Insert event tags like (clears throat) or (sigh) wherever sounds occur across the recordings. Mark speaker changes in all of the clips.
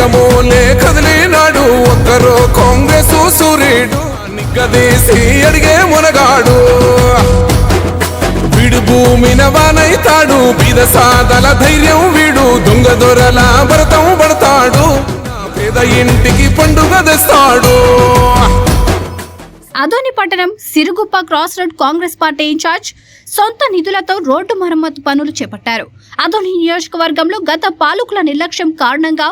Speaker 1: సంఘము లే కదిలినాడు ఒక్కరు కాంగ్రెస్ సూర్యుడు నిగ్గదీసి అడిగే మునగాడు. వీడు భూమిన వానైతాడు బీద సాదల ధైర్యం వీడు దొంగ దొరల భరతం పడతాడు పేద ఇంటికి పండుగ తెస్తాడు.
Speaker 2: అదోని పట్టణం Siruguppa cross road Congress party incharge సొంత నిధులతో రోడ్డు మరమ్మతు పనులు చేపట్టారు. అదోని నియోజకవర్గంలో గత పాలకుల నిర్లక్ష్యం కారణంగా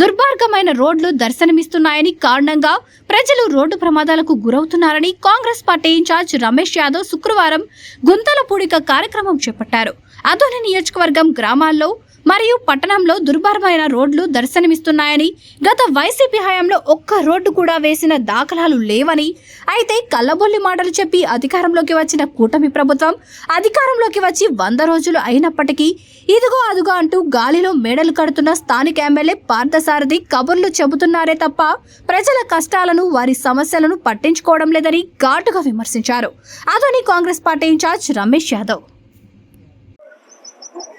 Speaker 2: దుర్మార్గమైన రోడ్లు దర్శనమిస్తున్నాయని కారణంగా ప్రజలు రోడ్డు ప్రమాదాలకు గురవుతున్నారని కాంగ్రెస్ పార్టీ ఇన్ఛార్జ్ రమేష్ యాదవ్ శుక్రవారం గుంతల పూడిక కార్యక్రమం చేపట్టారు. అదోని నియోజకవర్గం గ్రామాల్లో మరియు పట్టణంలో దుర్భరమైన రోడ్లు దర్శనమిస్తున్నాయని గత వైసీపీ హయాంలో ఒక్క రోడ్డు కూడా వేసిన దాఖలాలు లేవని అయితే కల్లబొల్లి మాటలు చెప్పి అధికారంలోకి వచ్చిన కూటమి ప్రభుత్వం అధికారంలోకి వచ్చి వంద రోజులు అయినప్పటికీ ఇదిగో అదుగో అంటూ గాలిలో మేడలు కడుతున్న స్థానిక ఎమ్మెల్యే పార్థసారథి కబుర్లు చెబుతున్నారే తప్ప ప్రజల కష్టాలను వారి సమస్యలను పట్టించుకోవడం లేదని ఘాటుగా విమర్శించారు. Adoni Congress party incharge Ramesh Yadav.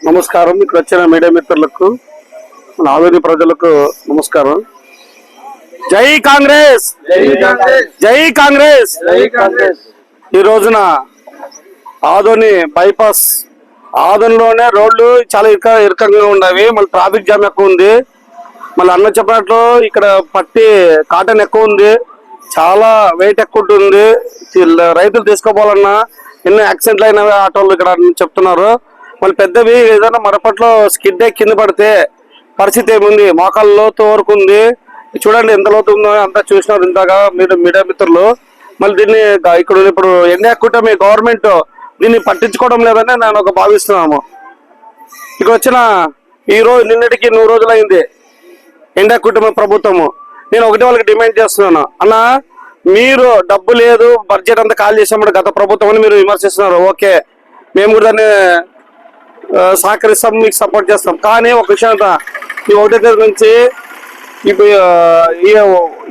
Speaker 3: నమస్కారం. ఇక్కడ వచ్చిన మీడియా మిత్రులకు మన ఆవేది ప్రజలకు నమస్కారం. జై కాంగ్రెస్! జై కాంగ్రెస్! ఈ రోజున ఆదోని బైపాస్ ఆదోనిలోనే రోడ్లు చాలా ఇరుక ఇరుకంగా ఉండవి. మళ్ళీ ట్రాఫిక్ జామ్ ఎక్కువ ఉంది. మళ్ళీ అన్న చెప్పినట్లు ఇక్కడ పట్టి కాటన్ ఎక్కువ ఉంది. చాలా వెయిట్ ఎక్కువ ఉంటుంది. రైతులు తీసుకోపోవాలన్నా ఎన్నో యాక్సిడెంట్లు అయినవి ఆటోలు ఇక్కడ చెప్తున్నారు. మళ్ళీ పెద్దవి ఏదైనా మరపట్లో స్కిడ్ కింద పడితే పరిస్థితి ఏముంది? మోకాళ్ళ లోతు వరకు ఉంది. చూడండి ఎంత లోతు ఉందో అంతా చూసినారు ఇంతగా మీరు మీడియా మిత్రులు. మళ్ళీ దీన్ని ఇక్కడ ఇప్పుడు ఎన్డీఏ కూటమి గవర్నమెంట్ దీన్ని పట్టించుకోవడం లేదని నేను ఒక భావిస్తున్నాము. ఇక్కడ వచ్చిన ఈ రోజు నిన్నటికి నూరు రోజులైంది ఎండా కుటుంబ ప్రభుత్వము. నేను ఒకటి వాళ్ళకి డిమాండ్ చేస్తున్నాను. అన్న మీరు డబ్బు లేదు బడ్జెట్ అంతా కాల్ చేసినప్పుడు గత ప్రభుత్వం అని మీరు విమర్శిస్తున్నారు. ఓకే. మేము కూడా దాన్ని సహకరిస్తాం మీకు సపోర్ట్ చేస్తాం. కానీ ఒక విషయం అంతా, ఈ ఒకటో తేదీ నుంచి ఇప్పుడు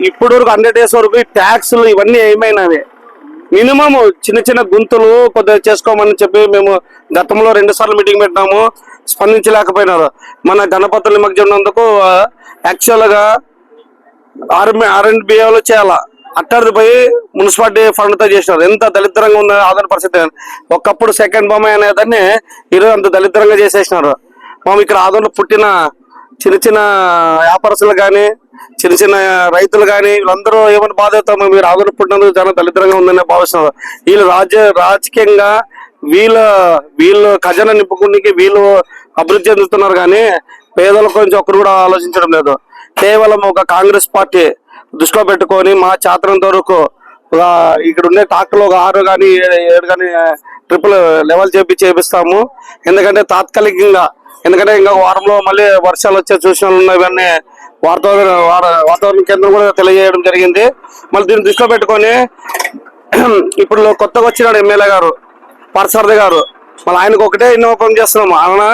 Speaker 3: ఇప్పటి వరకు హండ్రెడ్ డేస్ వరకు ట్యాక్స్లు ఇవన్నీ ఏమైనవి? మినిమం చిన్న చిన్న గుంతులు కొద్దిగా చేసుకోమని చెప్పి మేము గతంలో రెండు సార్లు మీటింగ్ పెట్టినాము స్పందించలేకపోయినారు. మన గణపతుల నిమగ్జనందుకు ఉన్నందుకు యాక్చువల్ ఆర్మీ ఆర్ అండ్ బిఏలో చేయాలా? అట్టడిది పోయి మున్సిపాలిటీ ఫండ్తో చేసినారు. ఎంత దళిద్రంగా ఉందని ఆధార పరిస్థితి ఒకప్పుడు సెకండ్ బొమ్మ అనేదాన్ని ఈరోజు అంత దళిద్రంగా చేసేసినారు. మేము ఇక్కడ ఆదంలో పుట్టిన చిన్న చిన్న వ్యాపారస్తులు కానీ చిన్న చిన్న రైతులు కానీ వీళ్ళందరూ ఏమైనా బాధ అవుతామో మీరు ఆదరణ పుట్టినందుకు చాలా దళిద్రంగా ఉందని భావిస్తున్నారు. వీళ్ళు రాజ్య రాజకీయంగా వీళ్ళ వీళ్ళు ఖజానా నింపుకునికి వీళ్ళు అభివృద్ధి చెందుతున్నారు కానీ పేదల గురించి ఒక్కరు కూడా ఆలోచించడం లేదు. కేవలం ఒక కాంగ్రెస్ పార్టీ దృష్టిలో పెట్టుకొని మా చాతనంత వరకు ఇక్కడ ఉండే ట్రాక్టర్లు ఒక ఆరు కానీ ఏడు కానీ ట్రిపుల్ లెవెల్ చేపి చేపిస్తాము. ఎందుకంటే తాత్కాలికంగా ఎందుకంటే ఇంకా వారంలో మళ్ళీ వర్షాలు వచ్చే సూచనలు ఉన్నవన్నీ వాతావరణ వార- వాతావరణ కేంద్రం కూడా తెలియజేయడం జరిగింది. మళ్ళీ దీన్ని దృష్టిలో పెట్టుకొని (clears throat) ఇప్పుడు కొత్తగా వచ్చినాడు ఎమ్మెల్యే గారు పరసరది గారు. మళ్ళీ ఆయనకు ఒకటే విన్నపం చేస్తున్నాము. ఆయన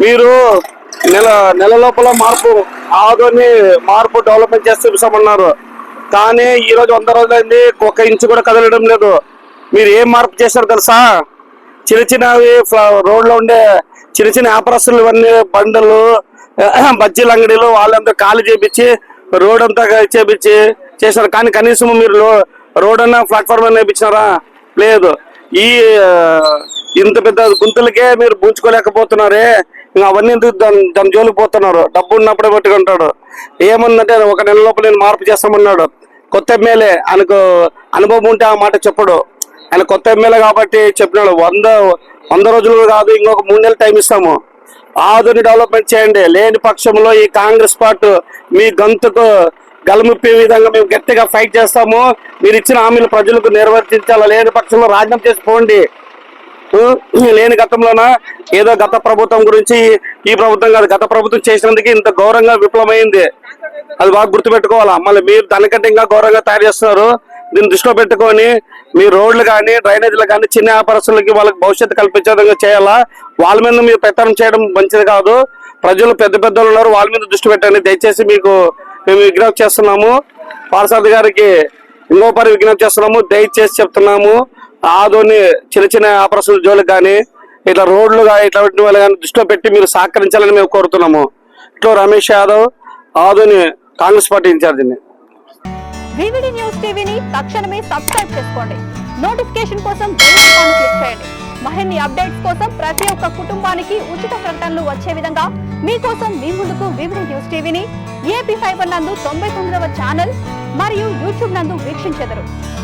Speaker 3: మీరు నెల నెల లోపల మార్పు ఆదోని మార్పు డెవలప్మెంట్ చేసి చూపిస్తామన్నారు. కానీ ఈ రోజు వంద రోజులైంది ఒక ఇంచు కూడా కదలడం లేదు. మీరు ఏం మార్పు చేశారు తెలుసా? చిన్న చిన్నవి రోడ్లో ఉండే చిన్న చిన్న వ్యాపారస్తులు ఇవన్నీ బండలు (clears throat) బజ్జీల అంగడీలు వాళ్ళంతా ఖాళీ చేపించి రోడ్ అంతా చేపించి చేశారు. కానీ కనీసం మీరు రోడ్ అన్న ప్లాట్ఫామ్ అన్న వేయించినారా లేదు. ఈ ఇంత పెద్ద గుంతలకే మీరు పూంచుకోలేకపోతున్నారే ఇంకా అవన్నీ ఎందుకు దాని దాని జోలికి పోతున్నారు? డబ్బు ఉన్నప్పుడే పెట్టుకుంటాడు ఏముందంటే ఒక నెల లోపల నేను మార్పు చేస్తామన్నాడు. కొత్త ఎమ్మెల్యే ఆయనకు అనుభవం ఉంటే ఆ మాట చెప్పడు. ఆయన కొత్త ఎమ్మెల్యే కాబట్టి చెప్పినాడు. వంద వంద రోజులు కాదు ఇంకొక మూడు నెలలు టైం ఇస్తాము. ఆధుని డెవలప్మెంట్ చేయండి. లేని పక్షంలో ఈ కాంగ్రెస్ పార్టీ మీ గంతుకు గలముప్పే విధంగా మేము గట్టిగా ఫైట్ చేస్తాము. మీరు ఇచ్చిన హామీలు ప్రజలకు నిర్వర్తించాలి లేని పక్షంలో రాజ్యం చేసి పోండి. లేని గతంలోన? ఏదో గత ప్రభుత్వం గురించి ఈ ప్రభుత్వం కాదు గత ప్రభుత్వం చేసినందుకు ఇంత ఘోరంగా విఫలమైంది. అది బాగా గుర్తుపెట్టుకోవాలా? మళ్ళీ మీరు దానికంటే ఇంకా ఘోరంగా తయారు చేస్తున్నారు. దీన్ని దృష్టిలో పెట్టుకొని మీ రోడ్లు కానీ డ్రైనేజీలు కానీ చిన్న వ్యాపారస్తులకి వాళ్ళకి భవిష్యత్తు కల్పించే విధంగా చేయాలా? వాళ్ళ మీద మీరు ప్రచారం చేయడం మంచిది కాదు. ప్రజలు పెద్ద పెద్దలు ఉన్నారు. వాళ్ళ మీద దృష్టి పెట్టండి. దయచేసి మీకు మేము విజ్ఞప్తి చేస్తున్నాము. పార్సాద్ గారికి ఇంకో పరి విజ్ఞప్తి చేస్తున్నాము. దయచేసి చెప్తున్నాము. ఆదోని చిన్న చిన్న వ్యాపారస్తుల జోలికి కానీ ఇట్లా రోడ్లు కానీ ఇట్లాంటి వాళ్ళు కానీ దృష్టిలో పెట్టి మీరు సహకరించాలని మేము కోరుతున్నాము. ఇట్లా రమేష్ యాదవ్ ఆదోని కాంగ్రెస్ పార్టీ ఇన్ఛార్జిని
Speaker 4: వివిడి న్యూస్ టీవీని తక్షణమే సబ్స్క్రైబ్ చేసుకోండి. నోటిఫికేషన్ కోసం బెల్ ఐకాన్ క్లిక్ చేయండి. మరిన్ని అప్డేట్స్ కోసం ప్రతి ఒక్క కుటుంబానికి ఉచిత ప్రకటనలు వచ్చే విధంగా మీకోసం మీ ముందుకు వివిడి న్యూస్ టీవీని ఏపీ ఫైబర్ నందు తొంభై తొమ్మిదవ ఛానల్ మరియు యూట్యూబ్ నందు వీక్షించెదరు.